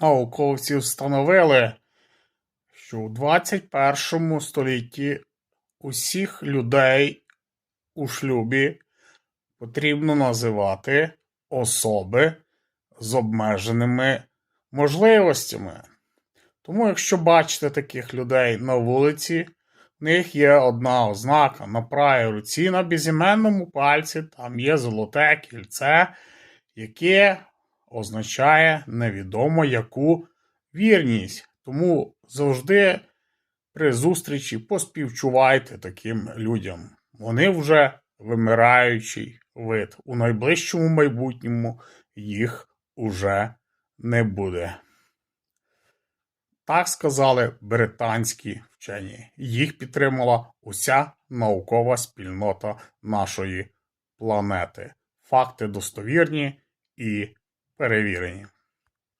науковці встановили, що у 21 столітті усіх людей у шлюбі потрібно називати особи з обмеженими можливостями. Тому, якщо бачите таких людей на вулиці, в них є одна ознака на правій руці, на безіменному пальці, там є золоте кільце, яке означає невідомо яку вірність. Тому завжди при зустрічі поспівчувайте таким людям. Вони вже вимираючий вид. У найближчому майбутньому їх уже не буде. Так сказали британські вчені. Їх підтримала уся наукова спільнота нашої планети. Факти достовірні і перевірені.